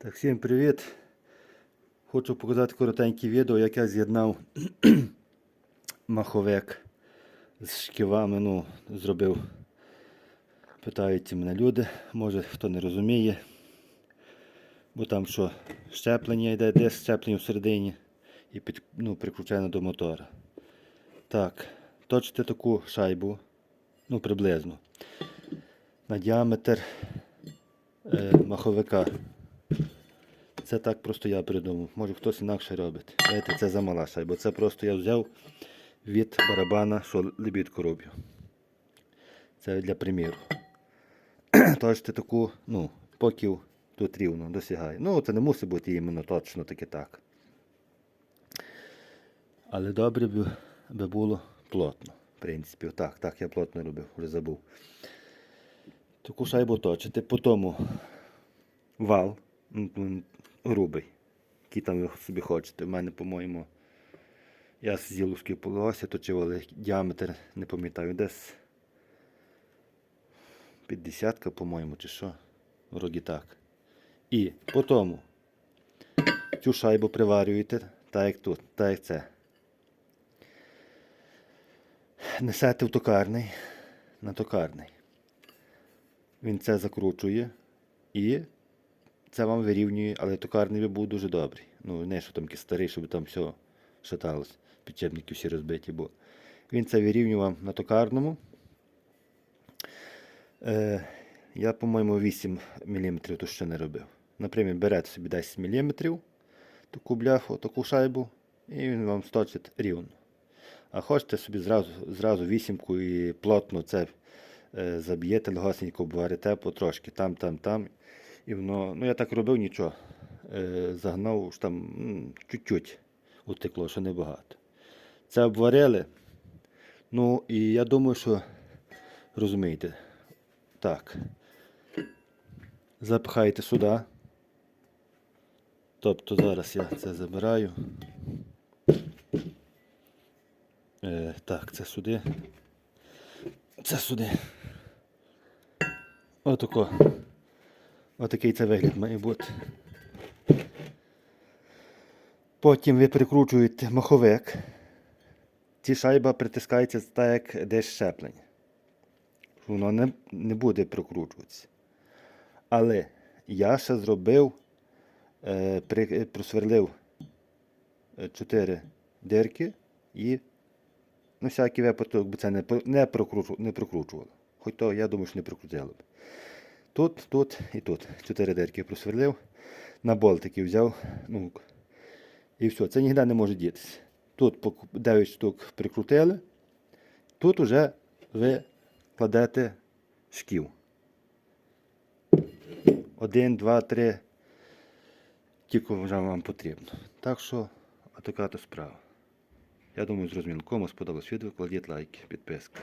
Так, всім привіт! Хочу показати коротеньке відео, як я з'єднав маховик з шківами. Ну, зробив. Питають мене люди, може хто не розуміє. Бо там що щеплення йде, десь щеплення всередині і під, ну, прикручено до мотора. Так, точите таку шайбу, ну приблизно. На діаметр е, маховика. Це так просто я придумав. Може хтось інакше робить. Знаєте, це замала шайба. Це просто я взяв від барабана, що лебідку роблю. Це для приміру. Точите таку, ну, поків тут рівно досягає. Ну, це не мусить бути іменно точно таки так. Але добре б, би було плотно. В принципі, так, так, я плотно робив, вже забув. Таку шайбу точите, по тому вал грубий, який там ви собі хочете. У мене, по-моєму, я з зіловської полоси точив, але діаметр не пам'ятаю, десь 50, по-моєму, чи що. Вроді так. І по тому цю шайбу приварюєте, так як тут, так як це. Несете в токарний, на токарний. Він це закручує і це вам вирівнює, але токарний би був дуже добрий. Ну, не що там старий, щоб там все шаталось, підчепники всі розбиті були. Він це вирівнює вам на токарному. Е, я, по-моєму, 8 мм то не робив. Наприклад, берете собі 10 мм таку бляху, таку шайбу, і він вам сточить рівно. А хочете собі зразу, зразу вісімку і плотно це е, заб'єте легасенько, обварите потрошки там, там, там. І воно, ну я так робив нічого. Е, загнав ж там чуть-чуть утекло, що небагато. Це обварили. Ну і я думаю, що розумієте. Так. Запихаєте сюди. Тобто зараз я це забираю. Е, так, це сюди. Це сюди. Отако. Отакий це вигляд має бути. Потім ви прикручуєте маховик. Ці шайба притискається так, як десь щеплення. Воно не, не буде прокручуватися. Але я ще зробив, е, при, е, просверлив 4 дирки і на всякий випадок би це не, не, прокручу, не прокручувало. Хоч то я думаю, що не прокрутило б. Тут, тут і тут. Чотири дирки просверлив. На болтики взяв. Ну, і все. Це ніде не може дітися. Тут 9 штук прикрутили. Тут уже ви кладете шків. Один, два, три. Тільки вже вам потрібно. Так що, отака то справа. Я думаю, зрозуміло. Кому сподобалось відео, кладіть лайки, підписки.